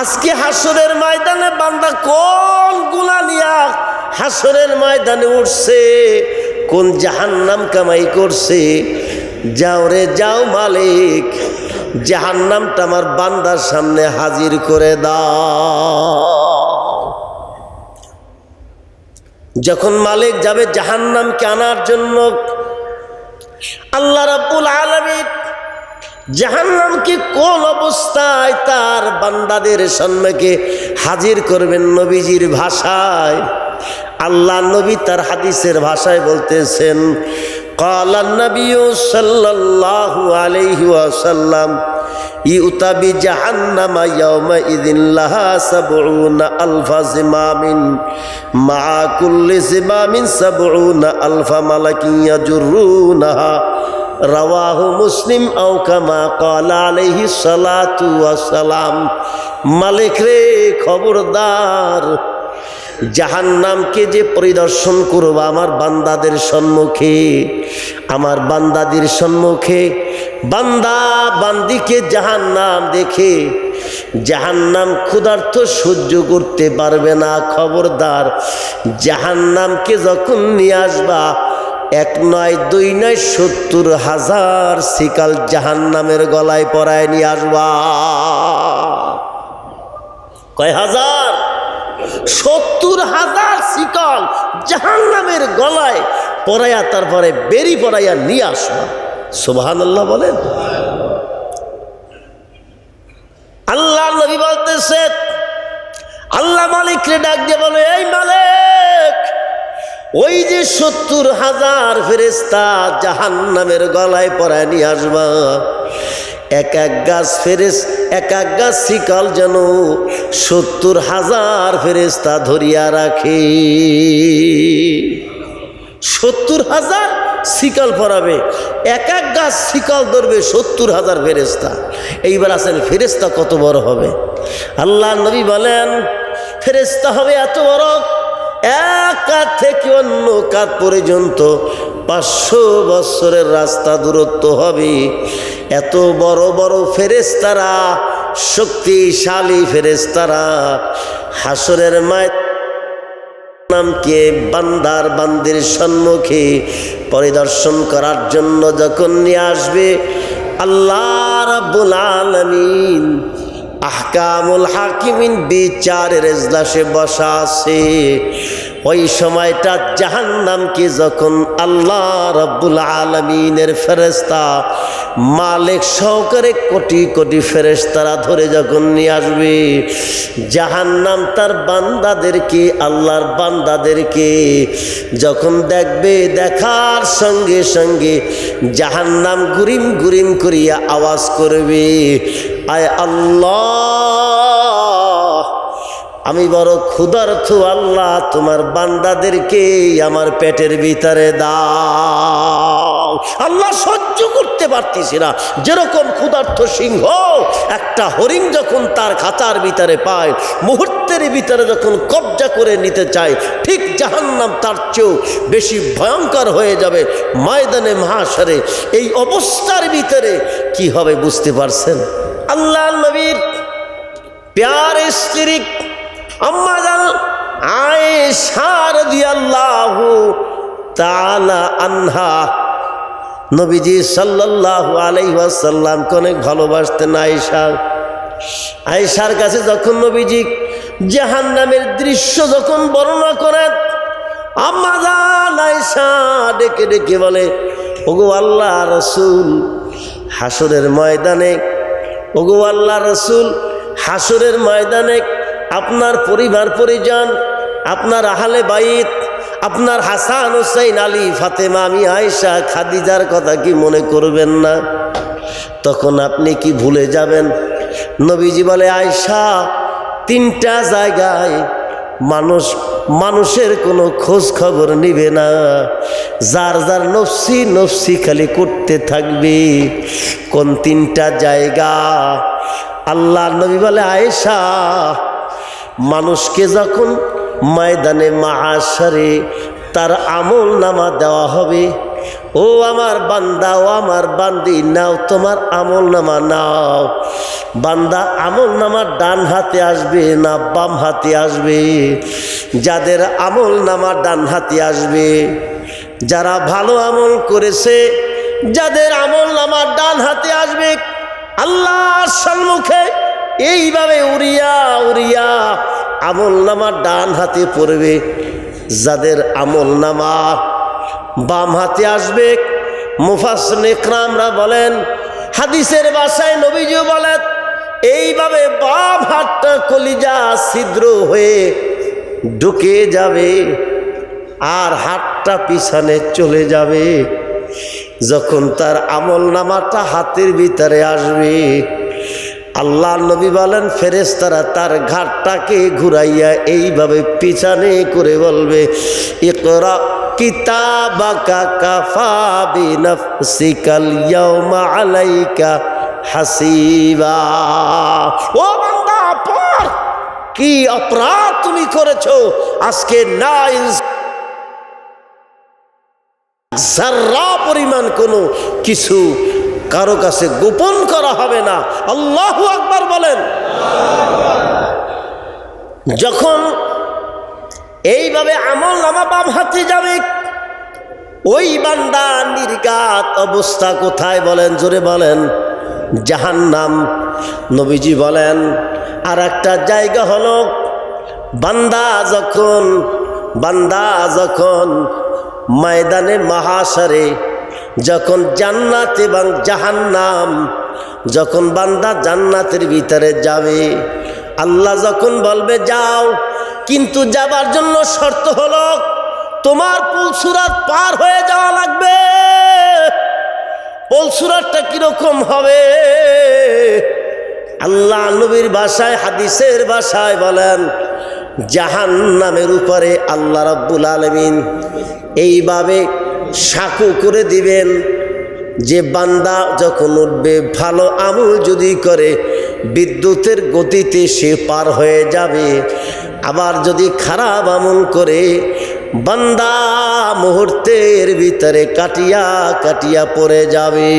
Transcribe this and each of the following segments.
আজকে হাসরের ময়দানে বান্দা কোন গুণা নিয়া হাসরের ময়দানে উঠছে, কোন জাহান্নাম কামাই করছে? যাও রে, যাও মালিক, জাহান্নামটা আমার বান্দার সামনে হাজির করে দাও। যখন মালিক যাবে জাহান্নামকে আনার জন্য, আল্লাহ রাব্বুল আলামিন জাহান্নামকে কোন অবস্থায় তার বান্দাদের সন্মুখে হাজির করবেন নবীজির ভাষায়। আল্লাহ নবী তার হাদিসের ভাষায় বলতেছেন কালান নবী সাল্লাল্লাহু আলাইহি ওয়াসাল্লাম ইউতাবি জাহান্নামা ইয়াউমা ইদিন লাহা সাবউনা আলফা জিমামিন মা কুল্লি জিমামিন সাবউনা আলফা মালাকিন ইয়াজুরুনাহা। রাওয়াহু মুসলিম আওকামা কলা আলহি সালাতু সালাম। মালিক রে, খবরদার জাহান নামকে যে পরিদর্শন করব আমার বান্দাদের সম্মুখে, আমার বান্দাদের সম্মুখে, বান্দা বান্দিকে জাহান নাম দেখে জাহান নাম ক্ষুধার্থ সহ্য করতে পারবে না, খবরদার। জাহান নামকে যখন নিয়ে আসবা এক নয়, দুই নয়, সত্তর হাজার শিকাল জাহান্নামের গলায় পরায় নিয়ে আসবা। কয় হাজার? সত্তর হাজার শিকল জাহান নামের গলায় পরাইয়া তারপরে বেরি পরাইয়া নিয়ে আসবা। সুবাহান আল্লাহ বলেন। আল্লাহ নবী বলতেছে, আল্লাহ মালিক রে ডাক দিয়ে বলে, এই মালিক ওই যে সত্তর হাজার ফেরেস্তা জাহান নামের গলায় পরায় নিয়ে আসবা। এক এক গাছ ফেরেস এক এক গাছ শিকাল যেন সত্তর হাজার ফেরেস্তা ধরিয়া রাখে। সত্তর হাজার শিকাল পরাবে, এক এক গাছ শিকাল ধরবে সত্তর হাজার ফেরেস্তা এইবার আসেন ফেরেস্তা কত বড় হবে। আল্লাহ নবী বলেন ফেরেস্তা হবে এত বড় এক কাত থেকে অন্য কাত পর্যন্ত পাঁচশো বৎসরের রাস্তা দূরত্ব হবে? এত বড় বড় ফেরেস্তারা শক্তিশালী ফেরেস্তারা হাসরের মায় নামকে বান্দার বান্দির সম্মুখে পরিদর্শন করার জন্য যখন নিয়ে আসবে, আল্লাহ রাব্বুল আলামিন আহকামুল হাকিমিন বিচারের এজলাসে বসা আছে। ওই সময়টা জাহান্নামকে যখন আল্লাহ রব্বুল আলমিনের ফেরেস্তা মালিক সহকারে কোটি কোটি ফেরেস্তারা ধরে যখন নিয়ে আসবে, জাহান্নাম তার বান্দাদেরকে, আল্লাহর বান্দাদেরকে যখন দেখবে, দেখার সঙ্গে সঙ্গে জাহান্নাম গুরিম গুরিম করিয়া আওয়াজ করবে। আয় আল্লাহ, আমি বড় ক্ষুধার্থ আল্লাহ, তোমার বান্দাদেরকে আমার পেটের ভিতরে দাও। আল্লাহ সহ্য করতে পারতেছি না। যেরকম ক্ষুধার্থ সিংহ, একটা হরিণ যখন তার খাঁচার ভিতরে পায়, মুহূর্তের ভিতরে যখন কবজা করে নিতে চায়, ঠিক জাহান্নাম তার চেয়েও বেশি ভয়ঙ্কর হয়ে যাবে ময়দানে মহাসারে। এই অবস্থার ভিতরে কি হবে বুঝতে পারছেন? আল্লাহ নবীর প্যার স্ত্রী আম্মা জান আয়েশা রাদিয়াল্লাহু তাআলা আনহা। নবীজি সাল্লাল্লাহু আলাইহি ওয়াসাল্লামকে অনেক ভালোবাসতেন আয়েশা। আয়েশার কাছে যখন নবীজি জাহান্নামের দৃশ্য যখন বর্ণনা করেন আম্মা জান আয়েশা ডেকে ডেকে বলে, ওগো আল্লাহ রসুল হাসরের ময়দানে ওগো রসুল, হাসুরের ময়দানে আপনার পরিবার পরিজন, আপনার আহলে বাইত, আপনার হাসান হুসাইন, আলী, ফাতেমা, আমি আয়সা খাদিজার কথা কি মনে করবেন না? তখন আপনি কি ভুলে যাবেন? নবীজি বলে আয়সা তিনটা জায়গায় মানুষ, মানুষের কোনো খোঁজ খবর নিবে না। যার যার নফসি নফসি খালি করতে থাকবে। কোন তিনটা জায়গা? আল্লাহ নবী বলে, আয়েশা, মানুষকে যখন ময়দানে মাহাসারে তার আমল নামা দেওয়া হবে, ও আমার বান্দা, ও আমার বান্দি, নাও তোমার আমল নামা নাও। বান্দা আমল নামার ডান হাতে আসবে না বাম হাতে আসবে? যাদের আমল নামা ডান হাতে আসবে যারা ভালো আমল করেছে, যাদের আমল নামার ডান হাতে আসবে, আল্লাহর সম্মুখে এইভাবে উড়িয়া উড়িয়া আমল নামা ডান হাতে পড়বে। যাদের আমল নামা বাম হাতে আসবে মুফাস নেকরামরা বলেন, হাদিসের বাসায় নবীজিও বলেন, এইভাবে বাম হাতটা কলিজা ছিদ্র হয়ে ঢুকে যাবে, আর হাতটা পিছনে চলে যাবে। যখন তার আমল নামাটা হাতের ভিতরে আসবে আল্লাহ নবী বলেন ফেরেস্তারা তার ঘাটটাকে ঘুরাইয়া এইভাবে পিছনে করে বলবে হাসিবা। কি অপরাধ তুমি করেছ? আজকে না যার্রা পরিমাণ কোনো কিছু কারও কাছে গোপন করা হবে না। আল্লাহ আকবার বলেন। যখন এইভাবে আমল নামা বাম হাতে যাবে, ওই বান্দা নির্গাত অবস্থা কোথায় বলেন? জোরে বলেন। জাহান্নাম। নবীজি বলেন আর একটা জায়গা হলো, বান্দা যখন বান্দা যখন ময়দানে মহাসারে যখন জান্নাত এবং জাহান্নাম, যখন বান্দা জান্নাতের ভিতরে যাবে, আল্লাহ যখন বলবে, যাও। কিন্তু যাবার জন্য শর্ত হলো, তোমার পুলসুরাত পার হয়ে যাওয়া লাগবে। পুলসুরাতটা কীরকম হবে? আল্লাহ নবীর ভাষায়, হাদিসের ভাষায় বলেন জাহান নামের উপরে আল্লাহ রব্বুল আলমিন এইভাবে সাকু করে দিবেন যে বান্দা যখন উঠবে, ভালো আমল যদি করে, বিদ্যুতের গতিতে সে পার হয়ে যাবে। আবার যদি খারাপ আমল করে, বান্দা মুহূর্তের ভিতরে কাটিয়া কাটিয়া পড়ে যাবে।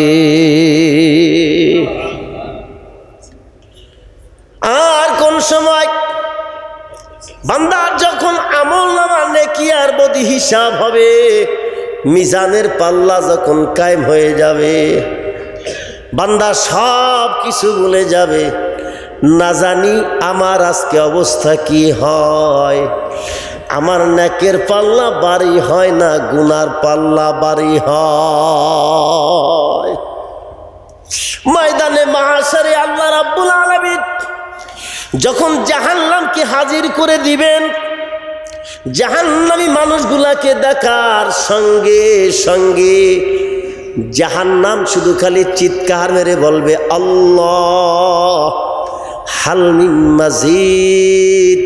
আর কোন সময় বান্দার যখন আমল নামা নেকি আর বদি হিসাব হবে, মিজানের পাল্লা যখন কায়েম হয়ে যাবে, বান্দা সব কিছু বলে যাবে। না জানি আমার আজকে অবস্থা কি হয়। আমার নাকের পাল্লা বাড়ি হয় না, গুনার পাল্লা বাড়ি হয়। ময়দানে মাহাসারে আল্লাহ রাব্বুল আলমিন যখন জাহান্নামকে হাজির করে দিবেন, জাহান্নামী মানুষগুলাকে দেখার সঙ্গে সঙ্গে জাহান্নাম শুধু খালি চিৎকার মেরে বলবে, আল্লাহ মাজিদ।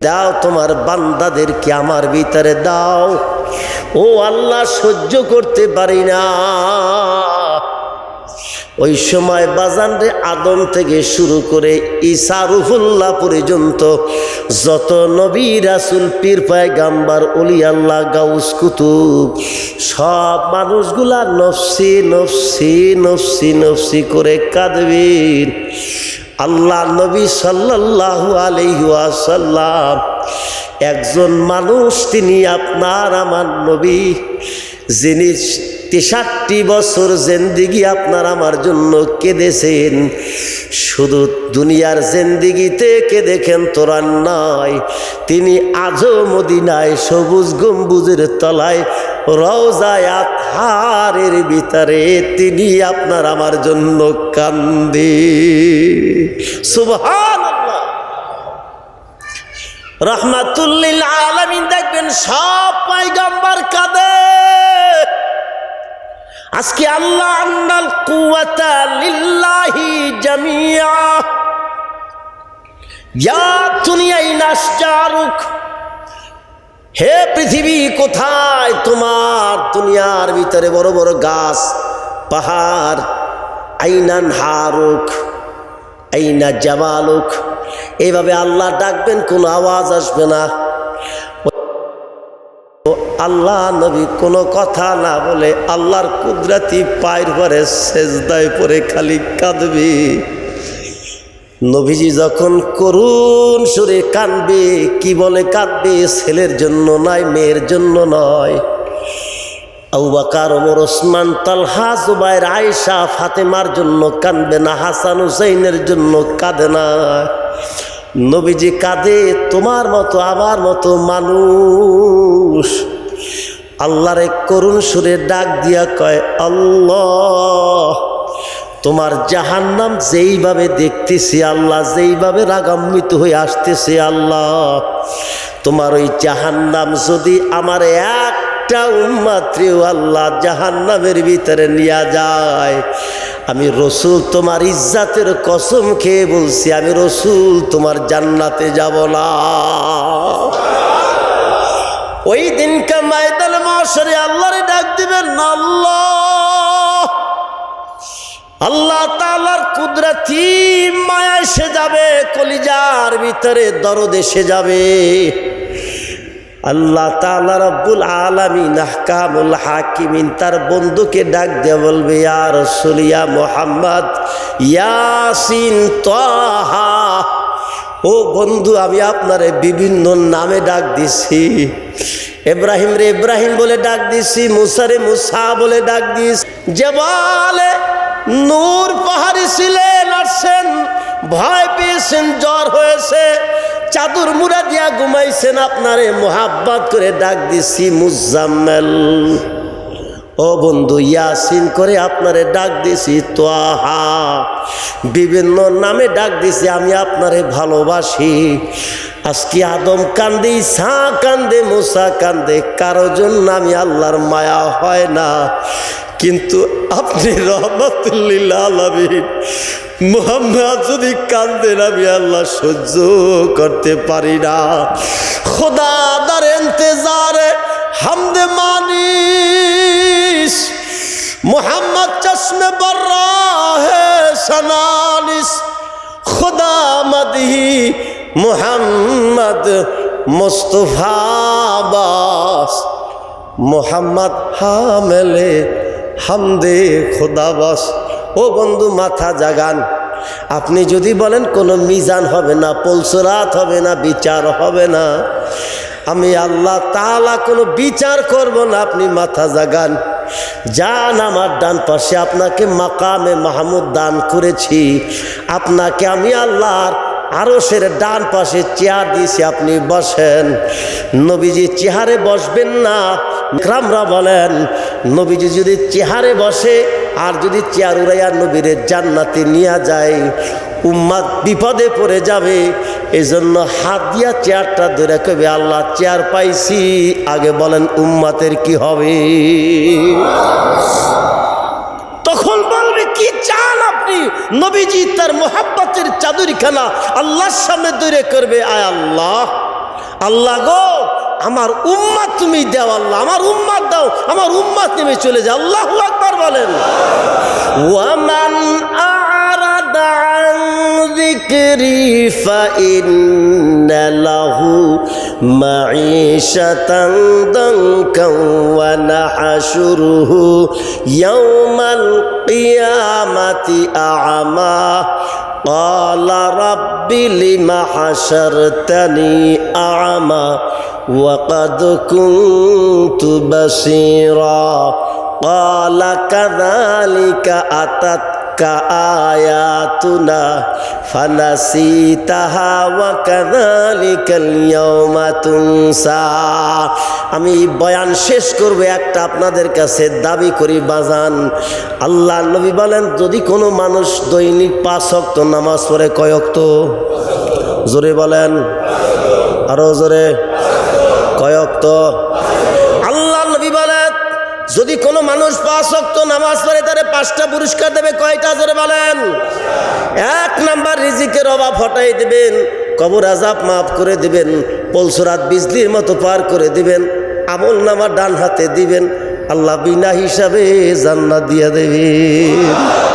দাও তোমার বান্দাদেরকে আমার ভিতরে দাও। ও আল্লাহ, সহ্য করতে পারি না। ওই সময় বাজান রে আদম থেকে শুরু করে ঈসা রুহুল্লাহ পর্যন্ত যত নবী রাসুল, পীর পায় গাম্বার অলি আল্লাহ গাউস কুতুব, সব মানুষগুলা নফসি নফসি নফসি নফসি করে কাঁদবেন। আল্লাহ নবী সাল্লাল্লাহু আলাইহি ওয়াসাল্লাম একজন মানুষ, তিনি আপনার আমার নবী, যিনি তেষট্টি বছর জেন্দিগি আপনার আমার জন্য কেঁদেছেন। শুধু দুনিয়ার জেন্দিগিতে কে দেখেন তোরান নয় তিনি আজও মদিনায় সবুজ গম্বুজের তলায় রওজায় আথারের ভিতরে তিনি আপনার আমার জন্য কান্দি। সুবহান রহমাতুল্লিল আলমিন দেখবেন সব পাইগাম্বার কাঁদে। আজকে আল্লাহ আন্নাল কুয়াতা লিল্লাহি জামিয়া। ইয়া দুনিয়াই নাসজারুক হে পৃথিবী, কোথায় তোমার দুনিয়ার ভিতরে বড় বড় গাছ, পাহাড়? আইনান হারুক আইনা জামালুক এইভাবে আল্লাহ ডাকবেন, কোনো আওয়াজ আসবে না। আল্লাহ নবী কোনো কথা না বলে আল্লাহর কুদরাতি পায়ের পরে সেজদায় পরে খালি কাঁদবি। নবীজি যখন করুণ সুরে কাঁদবে, কি বলে কাঁদবে, ছেলের জন্য নয়, মেয়ের জন্য নয়। আউবাকার ওমর, ওসমান, তালহা, জুবাইর, আয়েশা, ফাতেমার জন্য কাঁদবে না, হাসান হুসাইনের জন্য কাঁদে না। নবীজি কাঁদে, তোমার মতো, আমার মতো মানুষ। আল্লাহর এক করুণ সুরে ডাক দিয়া কয়, আল্লাহ, তোমার জাহান্নাম যেইভাবে দেখতেছি আল্লাহ, যেইভাবে রাগান্বিত হয়ে আসতেছে আল্লাহ, তোমার ওই জাহান্নাম যদি আমার একটা উন্মাত্রেও আল্লাহ জাহান্নামের ভিতরে নিয়ে যায়। আমি রসুল তোমার ইজ্জাতের কসম খেয়ে বলছি, আমি রসুল তোমার জান্নাতে যাব না। ওই দিনকে মাইদান মাসরে আল্লাহরে ডাক দিবেন, আল্লাহ! আল্লাহ তালার কুদরতি মায়া এসে যাবে, কলিজার ভিতরে দরদ এসে যাবে। আল্লাহ তালা রব্বুল আলমিন, আহকামুল হাকিমিন, তার বন্ধুকে ডাক দিয়ে বলবে, ইয়া রসুলিয়া মোহাম্মদ, ইয়াসিন তাহা ও বন্ধু, আমি আপনারে বিভিন্ন নামে ডাক দিছি। এব্রাহিম রে ইব্রাহিম বলে ডাক দিছি মুসারে মুসা বলে ডাক দিস যে বলে নূর পাহাড়ি ছিলেন আসছেন, ভয় পেয়েছেন, জ্বর হয়েছে। চাদর মুড়া দিয়া ঘুমাইছেন, আপনারে মোহাব্বত করে ডাক দিছি, মুজাম্মেল। ও বন্ধু, ইয়াসিন করে আপনারে ডাক দিছি, তোয়াহা। বিভিন্ন নামে ডাক দিছি, আমি আপনারে ভালোবাসি। আজকে আদম কান্দে সা কান্দে, মুসা কান্দে, কারও জন্য আমি আল্লাহর মায়া হয় না। কিন্তু আপনি রহমতুল্লিল্লাহ আলমিন, মোহাম্মদ যদি কান্দেন, আমি আল্লাহ সহ্য করতে পারি না। খোদা দার হামদে মোহাম্মদ চশমে বর্রা হে সনালিস, খুদা মদহি মোহাম্মদ মুস্তফা বাস, মোহাম্মদ হামেলে হামদে খোদাবাস ও বন্ধু, মাথা জাগান। আপনি যদি বলেন কোনো মিজান হবে না পলসরাত হবে না, বিচার হবে না। আমি আল্লাহ তালা কোনো বিচার করব না, আপনি মাথা জাগান। যান আমার ডান পাশে, আপনাকে মাকামে মাহমুদ দান করেছি। আপনাকে আমি আল্লাহর আরও সের ডান পাশে চেয়ার দিয়েছি আপনি বসেন। নবীজি চেহারে বসবেন না। গ্রামরা বলেন, নবীজি যদি চেহারে বসে, আর যদি চেয়ার উড়াইয়া নবীরে জান্নাতে নিয়ে যায়, উম্মাদ বিপদে পড়ে যাবে। এই জন্য হাত দিয়া চেয়ারটা ধরে কবে আল্লাহ, চেয়ার পাইছি। আগে বলেন উম্মাতের কি হবে? নবীজি তার মোহাব্বতের চাদুরিখানা আল্লাহর সামনে দূরে করবে। আয় আল্লাহ। আল্লাহ গো, আমার উম্মাত তুমি দাও আল্লাহ। আমার উম্মাত দাও, আমার উম্মাত নেমে চলে যায় আল্লাহ আকবার বলেন। ওয়ামান আরাদা যিকরি ফাইন্না লাহু معيشة ضنكا ونحشره يوم القيامة أعمى. قال رب لم حشرتني أعمى وقد كنت بصيرا. قال كذلك أتت কা আয়াতুনা ফানাসি তাহা ওয়া কাযালিকাল ইয়াউমা আমি বয়ান শেষ করব একটা আপনাদের কাছে দাবি করি, বাজান। আল্লাহ নবী বলেন, যদি কোনো মানুষ দৈনিক পাঁচ অক্ত নামাজ পড়ে কয়ক্ত জোরে বলেন। আরও জোরে। কয়ক্ত যদি কোনো মানুষ পাঁচ নামাজ পড়ে, তারে পাঁচটা পুরস্কার দেবে, কয়টা জোরে বলেন? এক নাম্বার রিজিকের অভাব হটাই দেবেন, কবর আজাব মাফ করে দিবেন, পলসরাত বিজলির মতো পার করে দিবেন, আমল নামা ডান হাতে দিবেন, আল্লাহ বিনা হিসাবে জান্নাত দিয়ে দেবেন